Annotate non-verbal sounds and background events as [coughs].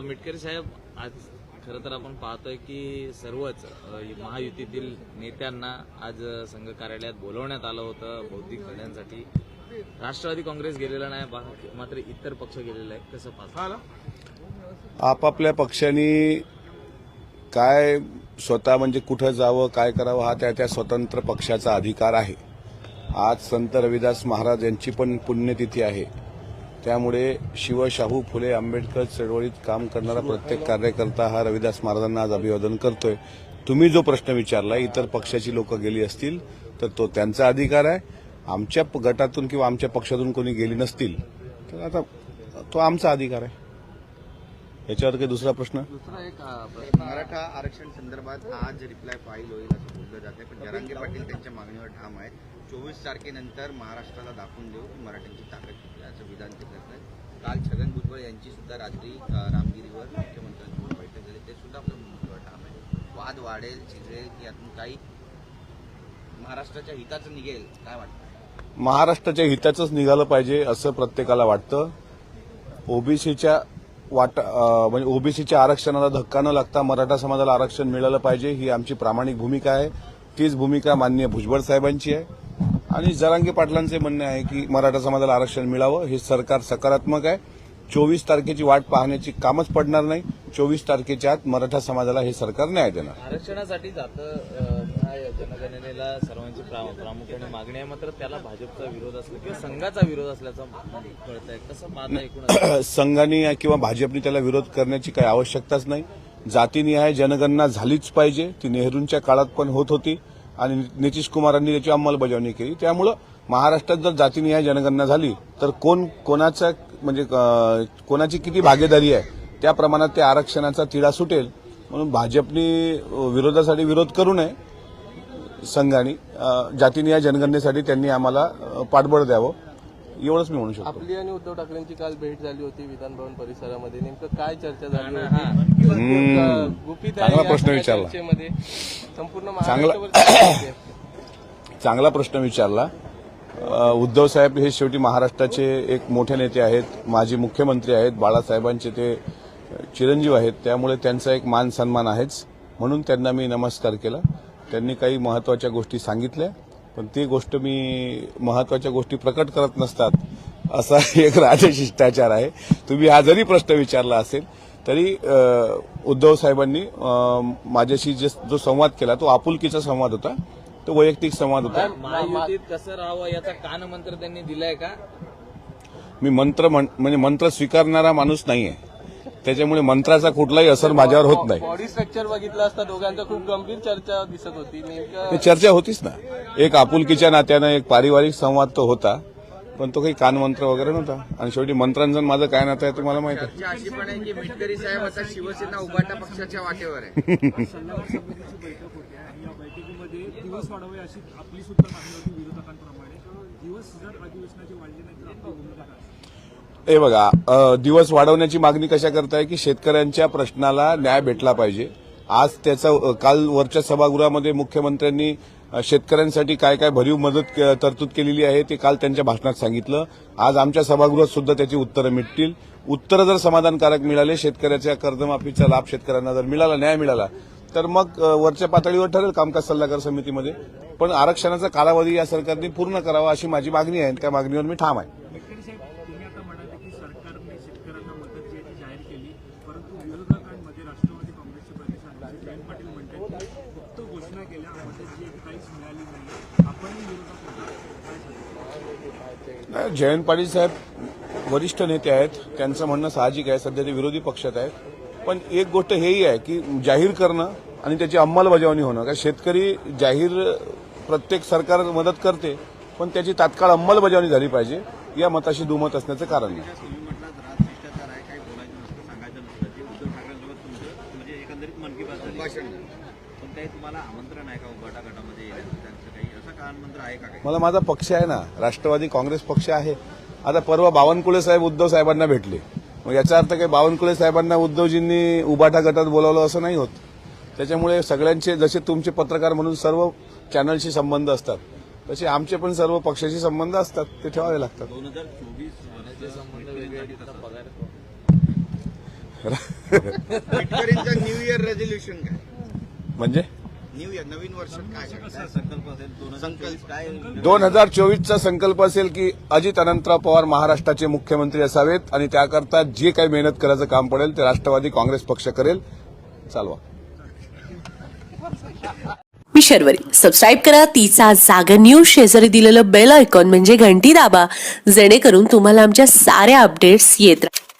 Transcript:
मिटकरी साहेब आज खरं तर आपण पाहतोय की सर्वच महायुतीतील नेत्यांना आज संघ कार्यालयात बोलवण्यात आलं होतं बौद्धिक लढ्यांसाठी राष्ट्रवादी काँग्रेस गेलेलं नाही मात्र इतर पक्ष गेलेला आहे कसं पाहता? आपापल्या पक्षांनी काय स्वतः म्हणजे कुठं जावं काय करावं हा त्या त्या स्वतंत्र पक्षाचा अधिकार आहे. आज संत रविदास महाराज यांची पण पुण्यतिथी आहे. त्यामुळे शिव शाहू फुले आंबेडकर चळवळीत काम करणारा प्रत्येक कार्यकर्ता हा रविदास महाराजांना आज अभिवादन करतोय. तुम्ही जो प्रश्न विचारला इतर पक्षाची लोक गेली असतील तर तो त्यांचा अधिकार आहे. आमच्या गटातून किंवा आमच्या पक्षातून कोणी गेली नसतील तर आता तो आमचा अधिकार आहे. याच्यावर काही दुसरा प्रश्न? दुसरा एक प्रश्न. मराठा आरक्षण संदर्भात आज रिप्लाय फाईल होईल असं बोललं जाते पण जरांगे पाटील त्यांच्या मागणीवर ठाम आहेत. चोवीस तारखेनंतर महाराष्ट्राला दाखवून देऊ की मराठ्यांची ताकद किती असं विधान ते करत आहेत काल छगन भुजबळ यांची सुद्धा रात्री रामगिरीवर मुख्यमंत्र्यांसोबत बैठक झाली. ते सुद्धा आपल्या भूमिकेवर ठाम आहे वाद वाढेल चिघळेल की यातून काही महाराष्ट्राच्या हिताचं निघेल काय वाटतं? महाराष्ट्राच्या हिताचंच निघालं पाहिजे असं प्रत्येकाला वाटतं. ओबीसीच्या वाट म्हणजे ओबीसीच्या आरक्षणाला धक्का न लागता मराठा समाजाला आरक्षण मिळालं पाहिजे ही आमची प्रामाणिक भूमिका आहे. तीच भूमिका माननीय भुजबळ साहेबांची आहे. आणि जरांगे पाटलांचे म्हणणे आहे की मराठा समाजाला आरक्षण मिळावं हे सरकार सकारात्मक आहे. चोवीस तारखेची वाट पाहण्याची कामच पडणार नाही. चोवीस तारखेच्या आत मराठा समाजाला हे सरकार न्याय देणार. आरक्षणासाठी जातं जनगणनेला सर्वांची प्रा- प्रामुख्याने मागणी आहे. मात्र त्याला भाजपचा विरोध असला किंवा संघाचा विरोध असल्याचं कसं एकूण [clears throat] संघाने किंवा भाजपने त्याला विरोध करण्याची काही आवश्यकताच नाही. जातीनिहाय जनगणना झालीच पाहिजे. ती नेहरूंच्या काळात पण होत होती. आणि नितीश कुमारांनी त्याची अंमलबजावणी केली. त्यामुळं महाराष्ट्रात जर जातीनिहाय जनगणना झाली तर कोण कोणाचा म्हणजे कोणाची किती भागीदारी आहे? त्या प्रमाणात त्या आरक्षणाचा तिढा सुटेल. म्हणून भाजपने विरोधासाठी विरोध करू नये. संघाने अं, जातीनिहाय जनगणनेसाठी त्यांनी आम्हाला पाठबळ द्यावं. एवढंच मी म्हणू शकतो. आपली आणि उद्धव ठाकरेंची काल भेट झाली होती विधान भवन परिसरामध्ये. नेमकं काय चर्चा झाली होती? गुपित चांगला या प्रश्न विचारला. संपूर्ण [coughs] चांगला- प्रश्न विचारला. उद्धव साहेब हे शेवटी महाराष्ट्राचे एक मोठे नेते आहेत माजी मुख्यमंत्री आहेत बाळासाहेबांचे ते चिरंजीव आहेत त्यामुळे त्यांचा एक मान सन्मान आहेच. म्हणून त्यांना मी नमस्कार केला. त्यांनी काही महत्त्वाच्या गोष्टी सांगितल्या पण ती गोष्ट मी महत्त्वाच्या गोष्टी प्रकट करत नसतात असा एक राजशिष्टाचार आहे. तुम्ही हा जरी प्रश्न विचारला असेल तरी उद्धव साहेबांनी माझ्याशी जे जो संवाद केला तो आपुलकीचा संवाद होता. तो वैयक्तिक संवाद होता. महायुतीत कसं राहावं याचा कानमंत्र त्यांनी दिलाय का? मी मंत्र म्हण- म्हणजे मंत्र स्वीकारणारा माणूस नाहीये. त्याच्यामुळे मंत्राचा कुठलाही असर माझ्यावर होत नाही. बॉडी स्ट्रक्चर बघितलं असता दोघांचा खूप गंभीर चर्चा दिसत होती. नेमकं ते चर्चा होतीच ना. एक आपुलकीच्या नात्यानं एक पारिवारिक संवाद तो होता पण तो काही कानमंत्र वगैरे नव्हता. आणि शेवटी मंत्रांचं माझं काय नातं आहे तुम्हाला माहिती आहे. अशी पण आहे की मिटकरी साहेब आता शिवसेना उभाटा पक्षाच्या वाटेवर आहे. सल्लागार समितीची बैठक होते आणि या बैठकीमध्ये दिवस वाढावे अशी आपली सुद्धा मागणी होती विरोधकांप्रमाणे. दिवस जर अधिवेशनाचे वाढले नाही तर आपली भूमिका काय? हे बघा दिवस वाढवण्याची मागणी कशा करताय की शेतकऱ्यांच्या प्रश्नाला न्याय भेटला पाहिजे? आज त्याचा काल वरच्या सभागृहामध्ये मुख्यमंत्र्यांनी शेतकऱ्यांसाठी काय काय भरीव मदत तरतूद केलेली आहे ते काल त्यांच्या भाषणात सांगितलं. आज आमच्या सभागृहात सुद्धा त्याची उत्तरं मिळतील उत्तरं जर समाधानकारक मिळाले शेतकऱ्याच्या कर्जमाफीचा लाभ शेतकऱ्यांना जर मिळाला न्याय मिळाला तर मग वरच्या पातळीवर ठरेल कामकाज सल्लागार समितीमध्ये. पण आरक्षणाचा कालावधी या सरकारने पूर्ण करावा अशी माझी मागणी आहे आणि त्या मागणीवर मी ठाम आहे. परंतु विरोधकांमध्ये राष्ट्रवादी काँग्रेसचे प्रतिनिधी जयंत पाटील म्हणतात की फक्त घोषणा केल्या मदत जी काहीच मिळाली नाही. आपणही विरोधक जयंत पाटील साहेब वरिष्ठ नेते आहेत. त्यांचं म्हणणं साहजिक आहे. सध्या ते विरोधी पक्षात आहेत. पण एक गोष्ट हेही आहे की जाहीर करणं आणि त्याची अंमलबजावणी होणं. कारण शेतकरी जाहीर प्रत्येक सरकार मदत करते पण त्याची तात्काळ अंमलबजावणी झाली पाहिजे या मताशी दुमत असण्याचं कारण नाही तुम्ही म्हटलं राज शिष्टाचार आहे काही बोलायचं नसतं सांगायचं नसतं ते उद्धव ठाकरेंसोबत तुमचं म्हणजे एकंदरीत मन की बात झाली. पण काही तुम्हाला आमंत्रण आहे का उभाटा गटामध्ये येण्याचं? त्यांचं काही असं का आमंत्रण आहे का काही? मला माझा पक्ष आहे ना राष्ट्रवादी काँग्रेस पक्ष आहे. आता परवा बावनकुळे साहेब उद्धव साहेबांना भेटले. मग याचा अर्थ काही बावनकुळे साहेबांना उद्धवजींनी उबाठा गटात बोलावलं असं नाही होत. त्याच्यामुळे सगळ्यांचे जसे तुमचे पत्रकार म्हणून सर्व चॅनलशी संबंध असतात तसे आमचे पण सर्व पक्षाशी संबंध असतात ते ठेवावे लागतात. दोन हजार चोवीस संबंध वेगळे आहेत, त्याचा पगार शेतकऱ्यांचं न्यू इयर रेझोल्युशन काय? म्हणजे? न्यू इयर नवीन वर्ष काय? काय संकल्प असेल दोन हजार चोवीस काय? दोन हजार चोवीसचा संकल्प असेल की अजित अनंतराव पवार महाराष्ट्राचे मुख्यमंत्री असावेत आणि त्याकरता जे काही मेहनत करायचं काम पडेल ते राष्ट्रवादी काँग्रेस पक्ष करेल. चालवा. मी शर्वरी. सबस्क्राईब करा तिचा जागर न्यूज शेजारी दिलेलं बेल आयकॉन म्हणजे घंटी दाबा. जेणेकरून तुम्हाला आमच्या साऱ्या अपडेट्स येत राहतील